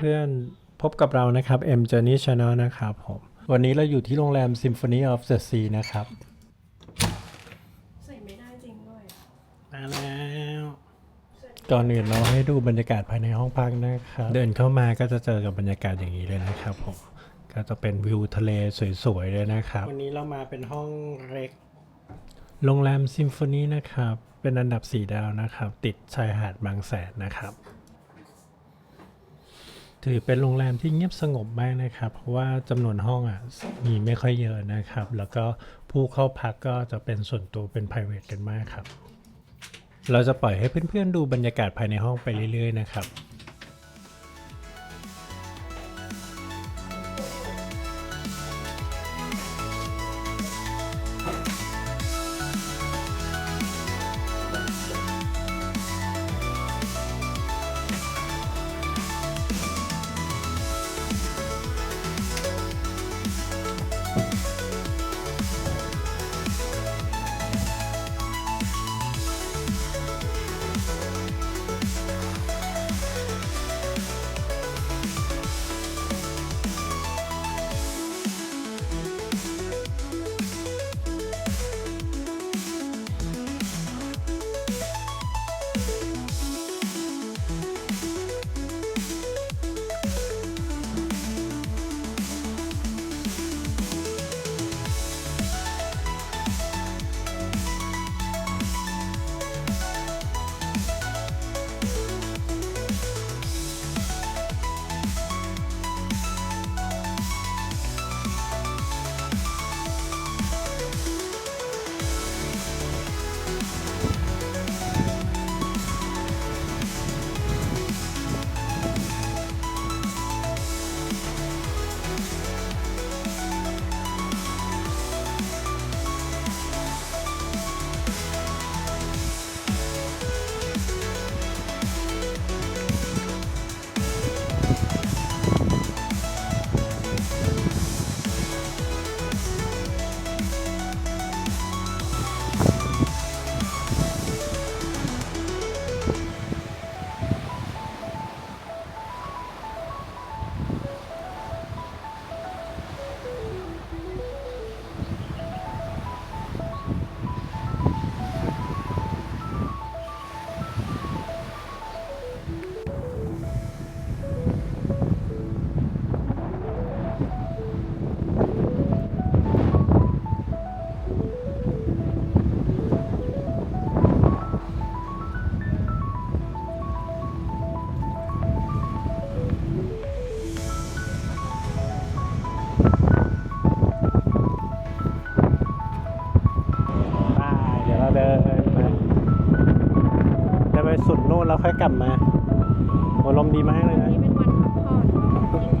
เพื่อนๆ พบกับเรานะครับ M Journey Channel นะครับผม วันนี้เราอยู่ที่โรงแรม Symphony of the Sea นะครับ ใส่ไม่ได้จริงด้วยอะมาแล้ว ก่อนอื่นเราให้ดูบรรยากาศภายในห้องพักนะครับ เดินเข้ามาก็จะเจอกับบรรยากาศอย่างนี้เลยนะครับผม ก็จะเป็นวิวทะเลสวยๆเลยนะครับ วันนี้เรามาเป็นห้องเล็ก โรงแรมซิมโฟนีนะครับ เป็นอันดับ 4 ดาวนะครับ ติดชายหาดบางแสนนะครับ ถือเป็นโรงแรมที่เงียบสงบมากนะครับ เพราะว่าจำนวนห้องอะมีไม่ค่อยเยอะนะครับ แล้วก็ผู้เข้าพักก็จะเป็นส่วนตัวเป็น p r i v a t กันมากครับ เราจะปล่อยให้เพื่อนๆดูบรรยากาศภายในห้องไปเรื่อยๆนะครับ ไปสุดโน่นแล้วค่อยกลับมาโอ้ลมดีมากเลยนะนี่เป็นวันพักผ่อน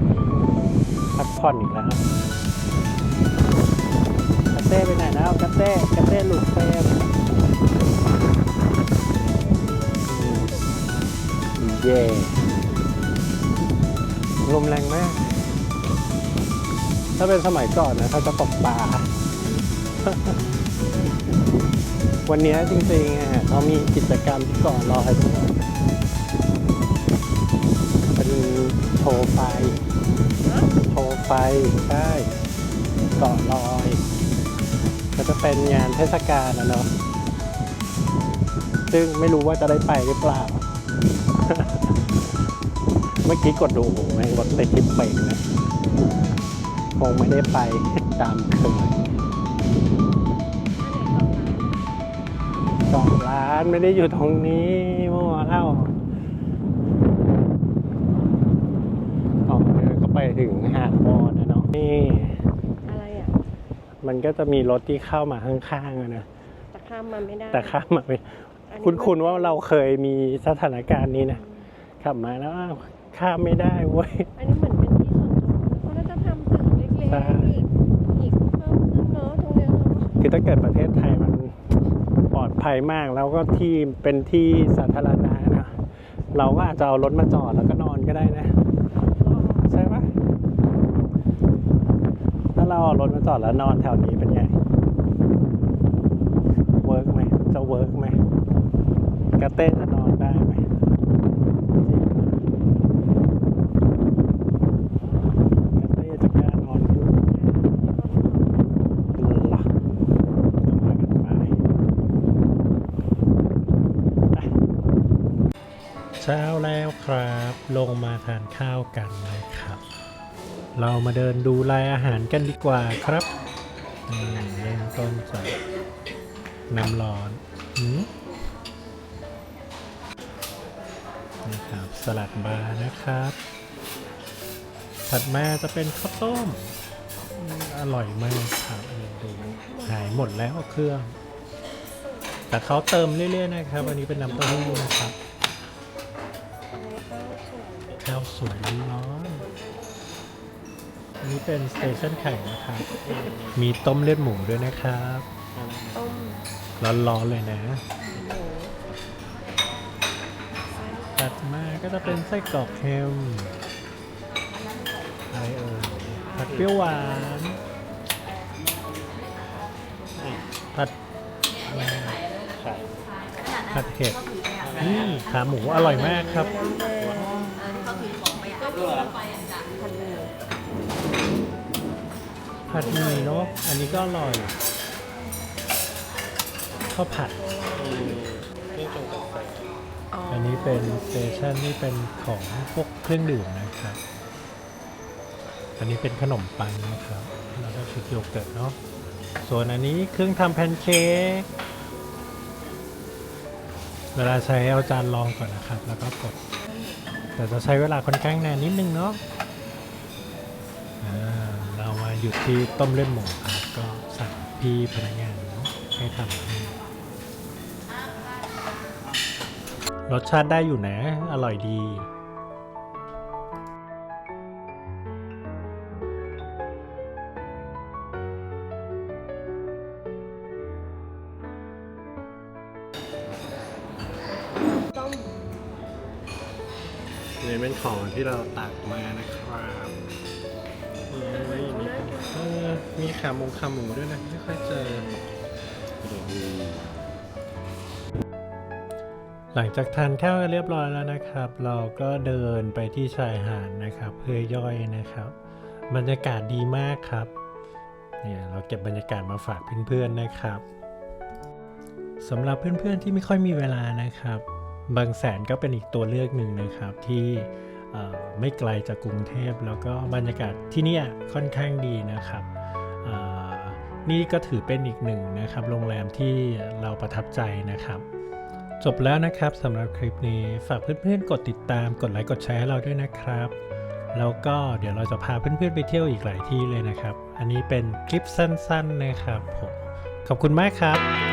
พักผ่อนอีกแล้วกระเต้ไปไหนแล้วกระเต้กระเต้หลุดเฟรมเย่ลมแรงมาก ถ้าเป็นสมัยก่อนนะเขาจะตกปลาวันนี้จริงๆเขามีกิจกรรมที่ก่อนลอย โชว์ไฟโชว์ไฟ ใช่เกาะลอย ก็จะเป็นงานเทศกาลนะเนาะ ซึ่งไม่รู้ว่าจะได้ไปหรือเปล่า เมื่อกี้กดดูโอ้โหแม่งรถติดทิปเป่งนะ คงไม่ได้ไปตามเคยเกาะร้านไม่ได้อยู่ตรงนี้มั่วเล่าออกเดินก็ ไปถึงหาดบอนนะเนาะนี่ อะไรอะมันก็จะมีรถที่เข้ามาข้างๆอะนะแต่ข้ามมาไม่ได้แต่ข้ามมาไม่อันนี้คุณคุณว่าเราเคยมีสถานการณ์นี้นะขับมาแล้วอ้าวข้ามไม่ได้เว้ย อันนี้เหมือนเป็นที่ส่วนตัวเขาน่าจะทำตึกเล็กใช่ ๆอีกอีกเพิ่มขึ้นเนาะตรงเนี้ยเราก็คือถ้าเกิดประเทศไทยมันปลอดภัยมากแล้วก็ที่เป็นที่สาธารณะนะเราก็อาจจะเอารถมาจอดแล้วก็นอนก็ได้นะ เอารถมาจอดแล้วนอนแถวนี้เป็นไง เวิร์กไหม จะเวิร์กไหมกระเต้จะนอนได้ไหมเช้าแล้วครับ ลงมาทานข้าวกันนะครับ เรามาเดินดูรายอาหารกันดีกว่าครับนี่เริ่มต้นจากน้ำร้อนหืมนะครับสลัดบาร์นะครับ ถัดมาจะเป็นข้าวต้ม อร่อยมากครับดูหายหมดแล้วเครื่อง แต่เขาเติมเรื่อยๆนะครับอันนี้เป็นน้ำเต้าหู้นะครับข้าวสวยร้อน นนี้เป็นสเตชันไข่นะครับ มีต้มเลือดหมูด้วยนะครับ ต้มร้อนๆเลยนะหมูตัดมาก็จะเป็นไส้กรอกเค็มอะไรเอ่ยผัดเปรี้ยวหวาน ผัดอะไรนะผัดเผ็ดนี่ขาหมูอร่อยมากครับน้ำแดงผัดหมี่ ผัดหมี่เนาะอันนี้ก็อร่อยข้าวผัดอันนี้เป็นสเตชันนี่เป็นของพวกเครื่องดื่มนะครับ อันนี้เป็นขนมปังนะครับแล้วก็ชุดโยเกิร์ตเนาะ ส่วนอันนี้เครื่องทำแพนเค้ก เวลาใช้เอาจานรองก่อนนะครับ แล้วก็กด แต่จะใช้เวลาค่อนข้างนานนิดนึงเนาะ เรามาหยุดที่ต้มเลือดหมูครับก็สั่งพี่พนักงานเนาะให้ทำให้รสชาติได้อยู่นะ อร่อยดีต้มนี่เป็นของที่เราตักมานะครับ ขาหมูขาหมูด้วยนะไม่ค่อยเจอ หลังจากทานข้าวเรียบร้อยแล้วนะครับ เราก็เดินไปที่ชายหาดนะครับ เพื่อย่อยนะครับ บรรยากาศดีมากครับเนี่ยเราเก็บบรรยากาศมาฝากเพื่อนๆนะครับสำหรับเพื่อนๆที่ไม่ค่อยมีเวลานะครับ บางแสนก็เป็นอีกตัวเลือกหนึ่งนะครับที่ไม่ไกลจากกรุงเทพแล้วก็บรรยากาศที่นี่ค่อนข้างดีนะครับ นี่ก็ถือเป็นอีกหนึ่งนะครับ โรงแรมที่เราประทับใจนะครับ จบแล้วนะครับสำหรับคลิปนี้ฝากเพื่อนๆ กดติดตาม กดไลค์กดแชร์ให้เราด้วยนะครับ แล้วก็เดี๋ยวเราจะพาเพื่อนๆไปเที่ยวอีกหลายที่เลยนะครับ อันนี้เป็นคลิปสั้น ๆนะครับผมขอบคุณมากครับ